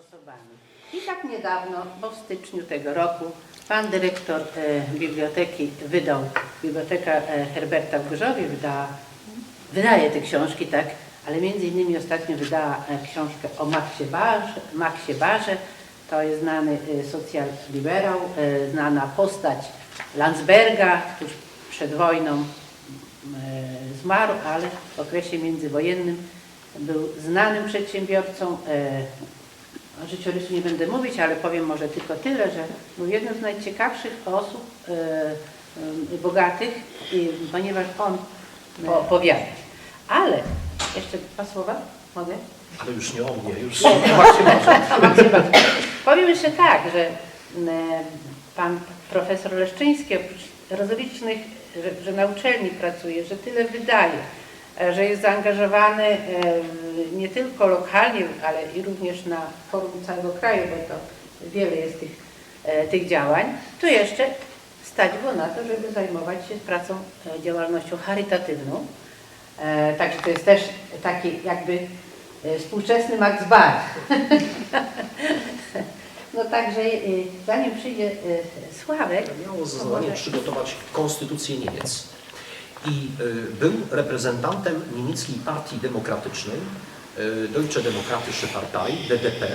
osobami. I tak niedawno, bo w styczniu tego roku, pan dyrektor e, biblioteki wydał, Biblioteka e, Herberta w Gorzowie wydała, wydaje te książki, tak, ale między innymi ostatnio wydała e, książkę o Maxie Barze, Maxie Barze. To jest znany e, socjal-liberał, e, znana postać Landsberga, tuż przed wojną e, zmarł, ale w okresie międzywojennym był znanym przedsiębiorcą. e, O życiorysu nie będę mówić, ale powiem może tylko tyle, że był jednym z najciekawszych osób e, e, bogatych, i, ponieważ on po- opowiada. Ale jeszcze dwa słowa mogę? Ale już nie o mnie, już Nie. właśnie może. Powiem jeszcze tak, że pan profesor Leszczyński oprócz rozlicznych, że, że na uczelni pracuje, że tyle wydaje, e, że jest zaangażowany e, nie tylko lokalnie, ale i również na forum całego kraju, bo to wiele jest tych, e, tych działań, to jeszcze stać go na to, żeby zajmować się pracą, e, działalnością charytatywną. E, Także to jest też taki jakby e, współczesny Max Bar. No także zanim przyjdzie Sławek, Miało za zadanie może- przygotować konstytucję Niemiec. I y, był reprezentantem niemieckiej partii demokratycznej, y, Deutsche Demokratische Partei, DDP.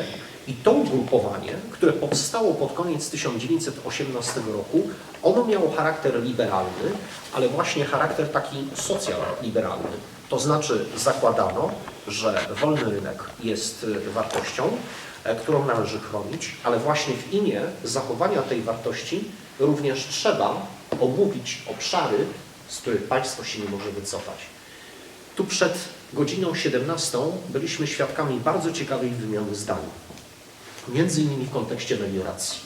I to ugrupowanie, które powstało pod koniec 1918 roku, ono miało charakter liberalny, ale właśnie charakter taki socjal-liberalny. To znaczy zakładano, że wolny rynek jest y, wartością, e, którą należy chronić, ale właśnie w imię zachowania tej wartości również trzeba omówić obszary, z których państwo się nie może wycofać. Tu przed godziną 17 byliśmy świadkami bardzo ciekawej wymiany zdań, między innymi w kontekście melioracji,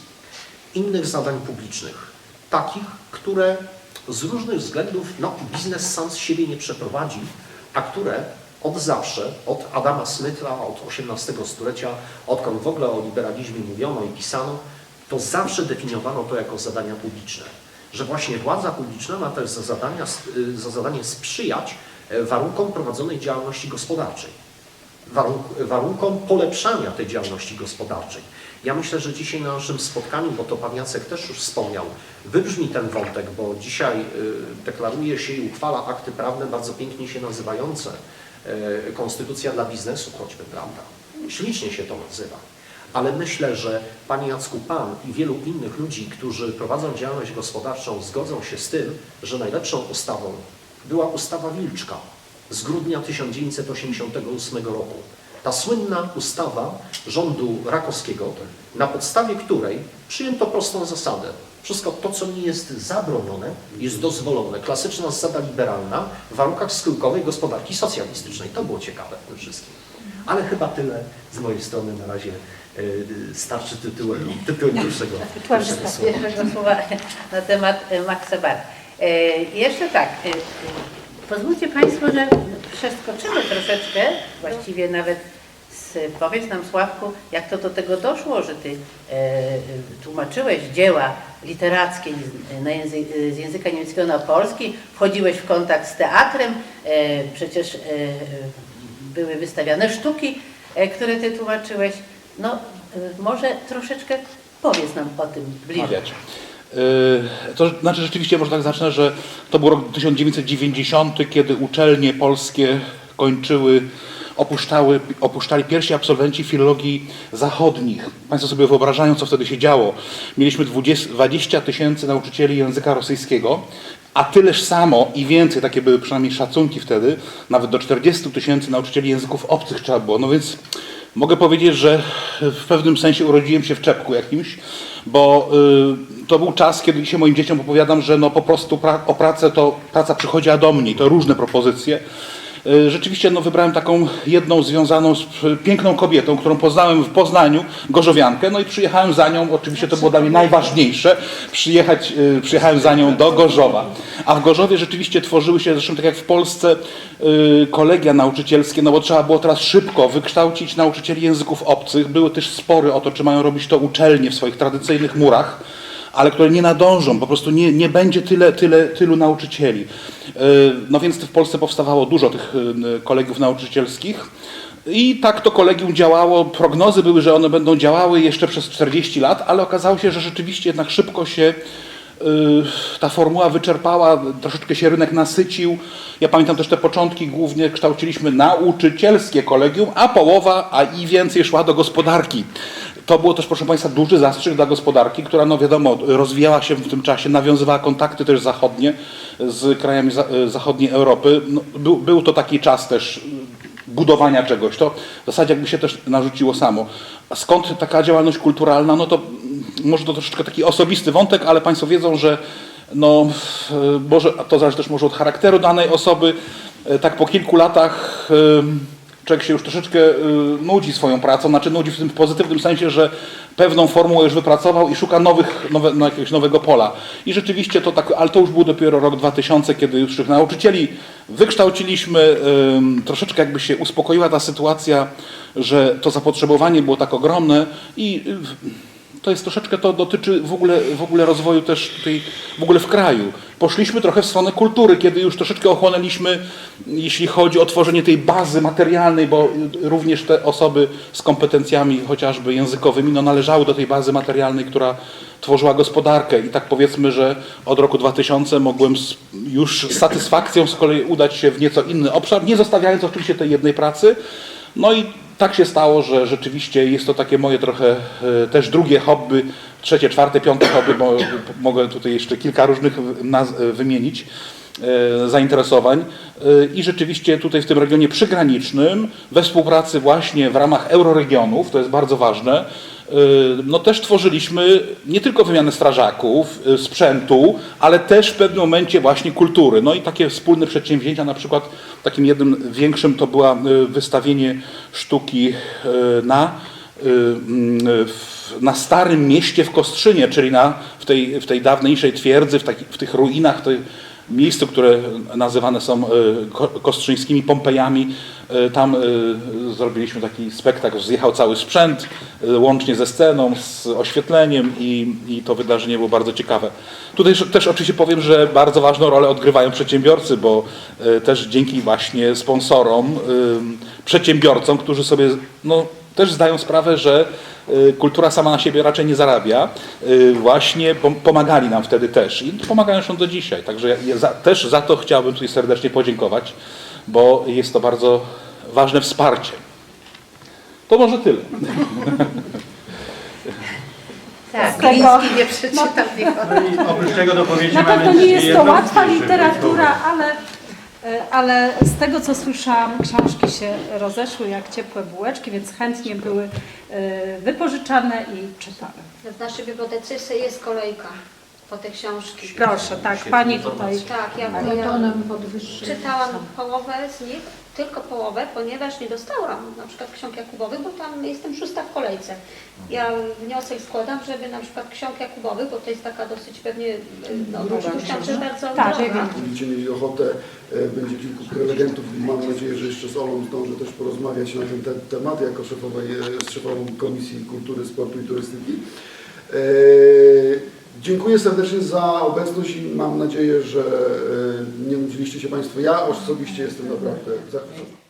innych zadań publicznych, takich, które z różnych względów no, biznes sam z siebie nie przeprowadzi, a które od zawsze, od Adama Smitha, od XVIII stulecia, odkąd w ogóle o liberalizmie mówiono i pisano, to zawsze definiowano to jako zadania publiczne. Że właśnie władza publiczna ma też za, zadania, za zadanie sprzyjać e, warunkom prowadzonej działalności gospodarczej warunk, warunkom polepszania tej działalności gospodarczej. Ja myślę, że dzisiaj na naszym spotkaniu, bo to pan Jacek też już wspomniał, wybrzmi ten wątek, bo dzisiaj y, deklaruje się i uchwala akty prawne bardzo pięknie się nazywające y, Konstytucja dla biznesu choćby, prawda? Ślicznie się to nazywa. Ale myślę, że Panie Jacku, Pan i wielu innych ludzi, którzy prowadzą działalność gospodarczą, zgodzą się z tym, że najlepszą ustawą była ustawa Wilczka z grudnia 1988 roku. Ta słynna ustawa rządu Rakowskiego, na podstawie której przyjęto prostą zasadę. Wszystko to, co nie jest zabronione, jest dozwolone. Klasyczna zasada liberalna w warunkach schyłkowej gospodarki socjalistycznej. To było ciekawe w tym wszystkim. Ale chyba tyle z mojej strony na razie y, starczy tytułem, tytułem pierwszego, Tytułem pierwszego słowa. na temat e, Maxa Bar. E, jeszcze tak, pozwólcie Państwo, że przeskoczymy troszeczkę, właściwie nawet z, powiedz nam Sławku, jak to do tego doszło, że Ty e, tłumaczyłeś dzieła literackie język, z języka niemieckiego na polski, wchodziłeś w kontakt z teatrem, e, przecież e, były wystawiane sztuki, które Ty tłumaczyłeś. No, e, może troszeczkę powiedz nam o tym bliżej. Yy, To znaczy rzeczywiście może tak zacznę, że to był rok 1990, kiedy uczelnie polskie kończyły, opuszczały, opuszczali pierwsi absolwenci filologii zachodnich. Państwo sobie wyobrażają, co wtedy się działo. Mieliśmy 20 20 tysięcy nauczycieli języka rosyjskiego, a tyleż samo i więcej, takie były przynajmniej szacunki wtedy, nawet do 40 tysięcy nauczycieli języków obcych trzeba było. No więc Mogę powiedzieć, że w pewnym sensie urodziłem się w czepku jakimś, bo y, to był czas, kiedy się moim dzieciom opowiadam, że no po prostu pra, o pracę to praca przychodziła do mnie to różne propozycje. Y, Rzeczywiście no, wybrałem taką jedną związaną z piękną kobietą, którą poznałem w Poznaniu, Gorzowiankę, no i przyjechałem za nią, oczywiście to było dla mnie najważniejsze, przyjechać, y, przyjechałem za nią do Gorzowa. A w Gorzowie rzeczywiście tworzyły się, zresztą tak jak w Polsce, y, kolegia nauczycielskie, no bo trzeba było teraz szybko wykształcić nauczycieli języków obcych. Były też spory o to, czy mają robić to uczelnie w swoich tradycyjnych murach ale które nie nadążą, po prostu nie, nie będzie tyle, tyle, tylu nauczycieli. Yy, No więc w Polsce powstawało dużo tych yy, kolegiów nauczycielskich. I tak to kolegium działało. Prognozy były, że one będą działały jeszcze przez 40 lat, ale okazało się, że rzeczywiście jednak szybko się y, ta formuła wyczerpała, troszeczkę się rynek nasycił. Ja pamiętam też te początki, głównie kształciliśmy nauczycielskie kolegium, a połowa, a i więcej szła do gospodarki. To było też, proszę Państwa, duży zastrzyk dla gospodarki, która, no wiadomo, rozwijała się w tym czasie, nawiązywała kontakty też zachodnie z krajami za, zachodniej Europy. No, był, był to taki czas też budowania czegoś. To w zasadzie jakby się też narzuciło samo. A skąd taka działalność kulturalna? No to może to troszeczkę taki osobisty wątek, ale Państwo wiedzą, że no, e, może, to zależy też może od charakteru danej osoby. E, Tak po kilku latach e, człowiek się już troszeczkę e, nudzi swoją pracą, znaczy nudzi w tym pozytywnym sensie, że pewną formułę już wypracował i szuka nowych, nowe, no, jakiegoś nowego pola. I rzeczywiście to tak, ale to już był dopiero rok 2000, kiedy już tych nauczycieli wykształciliśmy, troszeczkę jakby się uspokoiła ta sytuacja, że to zapotrzebowanie było tak ogromne i y, to jest troszeczkę, to dotyczy w ogóle, w ogóle rozwoju też tutaj, w ogóle w kraju. Poszliśmy trochę w stronę kultury, kiedy już troszeczkę ochłonęliśmy, jeśli chodzi o tworzenie tej bazy materialnej, bo również te osoby z kompetencjami chociażby językowymi no, należały do tej bazy materialnej, która tworzyła gospodarkę i tak powiedzmy, że od roku 2000 mogłem już z satysfakcją z kolei udać się w nieco inny obszar, nie zostawiając oczywiście tej jednej pracy. No i tak się stało, że rzeczywiście jest to takie moje trochę e, też drugie hobby, trzecie, czwarte, piąte hobby, bo mogę tutaj jeszcze kilka różnych e, wymienić e, zainteresowań. I rzeczywiście tutaj w tym regionie przygranicznym we współpracy właśnie w ramach euroregionów, to jest bardzo ważne, no też tworzyliśmy nie tylko wymianę strażaków, e, sprzętu, ale też w pewnym momencie właśnie kultury. No i takie wspólne przedsięwzięcia, na przykład takim jednym większym to była e, wystawienie sztuki na y, mm, na Starym Mieście w Kostrzynie, czyli na, w, tej, w tej dawniejszej twierdzy, w, taki, w tych ruinach, tej miejscu, które nazywane są ko- kostrzyńskimi Pompejami. Y, Tam y, zrobiliśmy taki spektakl, zjechał cały sprzęt, łącznie ze sceną, z oświetleniem i, i to wydarzenie było bardzo ciekawe. Tutaj też- oczywiście powiem, że bardzo ważną rolę odgrywają przedsiębiorcy, bo też dzięki właśnie sponsorom, przedsiębiorcom, którzy sobie no, też zdają sprawę, że y, kultura sama na siebie raczej nie zarabia, y, właśnie pom- pomagali nam wtedy też i pomagają zresztą do dzisiaj. Także ja, za, też za to chciałbym tutaj serdecznie podziękować, bo jest to bardzo ważne wsparcie. To może tyle. Tak, Gliński nie przeczytał no, No oprócz tego do powiedzi Na mamy pewno nie jest to łatwa literatura, ale, ale z tego co słyszałam, książki się rozeszły jak ciepłe bułeczki, więc chętnie były e, wypożyczane i czytane. W naszej bibliotece jest kolejka po te książki. Proszę, tak, pani tutaj. Tak, ja, Ale ja czytałam połowę z nich, tylko połowę, ponieważ nie dostałam na przykład ksiąg Jakubowych, bo tam jestem szósta w kolejce. Ja wniosek składam, żeby na przykład ksiąg Jakubowych, bo to jest taka dosyć pewnie, no, przypuszczam, że bardzo Tak, droga. Będziecie mieli ochotę, e, będzie kilku prelegentów mam nadzieję, że jeszcze z Olą zdążę też porozmawiać na ten te temat jako szefowej, e, z szefową Komisji Kultury, Sportu i Turystyki. E, Dziękuję serdecznie za obecność i mam nadzieję, że e, nie nudziliście się Państwo. Ja osobiście jestem naprawdę zachwycony.